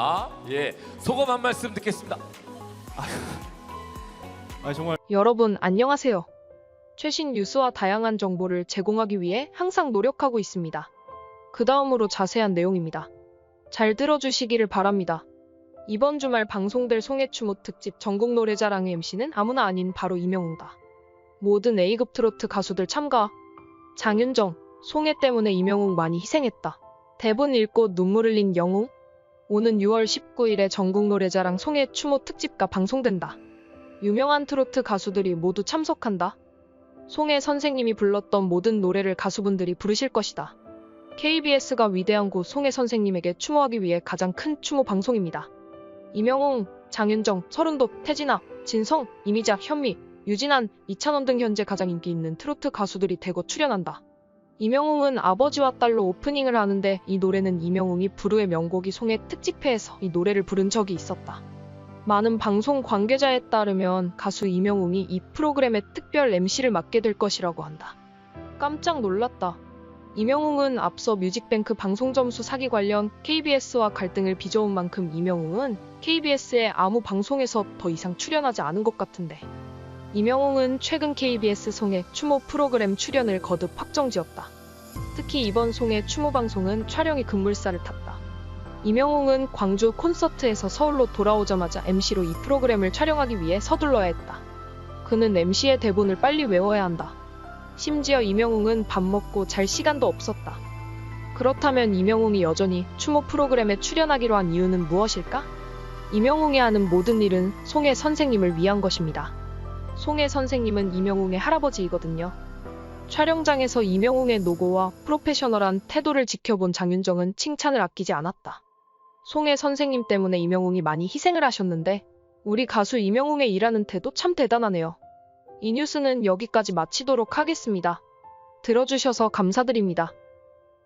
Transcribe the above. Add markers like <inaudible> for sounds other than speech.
아, 예. 소감 한 말씀 듣겠습니다. <laughs> 아 정말 여러분 안녕하세요. 최신 뉴스와 다양한 정보를 제공하기 위해 항상 노력하고 있습니다. 그 다음으로 자세한 내용입니다. 잘 들어주시기를 바랍니다. 이번 주말 방송될 송해추모 특집 전국 노래자랑의 MC는 아무나 아닌 바로 이명웅다. 모든 A급 트로트 가수들 참가. 장윤정, 송해 때문에 이명웅 많이 희생했다. 대본 읽고 눈물 흘린 영웅. 오는 6월 19일에 전국 노래자랑 송해 추모 특집가 방송된다. 유명한 트로트 가수들이 모두 참석한다. 송혜 선생님이 불렀던 모든 노래를 가수분들이 부르실 것이다. KBS가 위대한 곳 송혜 선생님에게 추모하기 위해 가장 큰 추모 방송입니다. 이명웅, 장윤정, 서른도, 태진아, 진성, 이미자, 현미, 유진한, 이찬원 등 현재 가장 인기 있는 트로트 가수들이 대거 출연한다. 이명웅은 아버지와 딸로 오프닝을 하는데 이 노래는 이명웅이 부르의 명곡이 송혜 특집회에서 이 노래를 부른 적이 있었다. 많은 방송 관계자에 따르면 가수 이명웅이 이 프로그램의 특별 MC를 맡게 될 것이라고 한다. 깜짝 놀랐다. 이명웅은 앞서 뮤직뱅크 방송 점수 사기 관련 KBS와 갈등을 빚어온 만큼 이명웅은 KBS의 아무 방송에서 더 이상 출연하지 않은 것 같은데. 이명웅은 최근 KBS 송의 추모 프로그램 출연을 거듭 확정지었다. 특히 이번 송의 추모 방송은 촬영이 급물살을 탔다. 이명웅은 광주 콘서트에서 서울로 돌아오자마자 MC로 이 프로그램을 촬영하기 위해 서둘러야 했다. 그는 MC의 대본을 빨리 외워야 한다. 심지어 이명웅은 밥 먹고 잘 시간도 없었다. 그렇다면 이명웅이 여전히 추모 프로그램에 출연하기로 한 이유는 무엇일까? 이명웅이 하는 모든 일은 송혜 선생님을 위한 것입니다. 송혜 선생님은 이명웅의 할아버지이거든요. 촬영장에서 이명웅의 노고와 프로페셔널한 태도를 지켜본 장윤정은 칭찬을 아끼지 않았다. 송혜 선생님 때문에 이명웅이 많이 희생을 하셨는데 우리 가수 이명웅의 일하는 태도 참 대단하네요. 이 뉴스는 여기까지 마치도록 하겠습니다. 들어주셔서 감사드립니다.